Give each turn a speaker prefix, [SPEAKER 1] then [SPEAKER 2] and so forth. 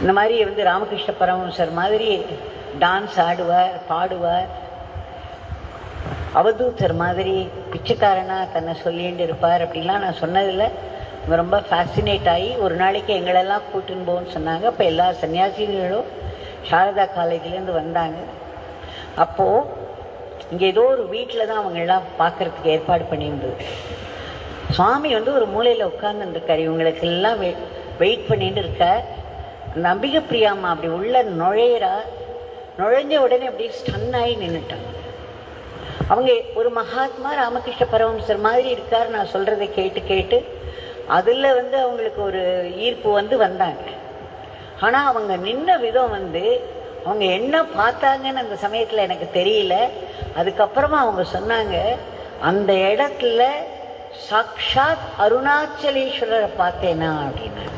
[SPEAKER 1] இந்த மாதிரி வந்து ராமகிருஷ்ண பரமஹம்சர் மாதிரி டான்ஸ் ஆடுவார் பாடுவார். அவதூத்தர் மாதிரி பிச்சைக்காரனாக தன்னை சொல்லிட்டு இருப்பார் அப்படிலாம் நான் சொன்னதில் ரொம்ப ஃபேசினேட் ஆகி ஒரு நாளைக்கு எங்களெல்லாம் கூட்டின்னு போகணும்னு சொன்னாங்க. அப்போ எல்லா சன்னியாசிகளும் சாரதா காலேஜ்லேருந்து வந்தாங்க. அப்போது இங்கே ஏதோ ஒரு வீட்டில் தான் அவங்க எல்லாம் பார்க்கறதுக்கு ஏற்பாடு பண்ணியிருந்தது. சுவாமி வந்து ஒரு மூலையில் உட்கார்ந்துருக்கார். இவங்களுக்கெல்லாம் வெயிட் பண்ணிட்டு இருக்கார். நம்பிக்கை பிரியாமா அப்படி உள்ள நுழையிறா நுழைஞ்ச உடனே அப்படியே ஸ்டன் ஆகி நின்றுட்டாங்க அவங்க ஒரு மகாத்மா ராமகிருஷ்ண பரமஹம்சர் மாதிரி இருக்கார் நான் சொல்கிறத கேட்டு கேட்டு அதில் வந்து அவங்களுக்கு ஒரு ஈர்ப்பு வந்து வந்தாங்க. ஆனால் அவங்க நின்ன விதம் வந்து அவங்க என்ன பார்த்தாங்கன்னு அந்த சமயத்தில் எனக்கு தெரியல. அதுக்கப்புறமா அவங்க சொன்னாங்க அந்த இடத்துல சாக்ஷாத் அருணாச்சலேஸ்வரரை பார்த்தேனா அப்படின்னாங்க.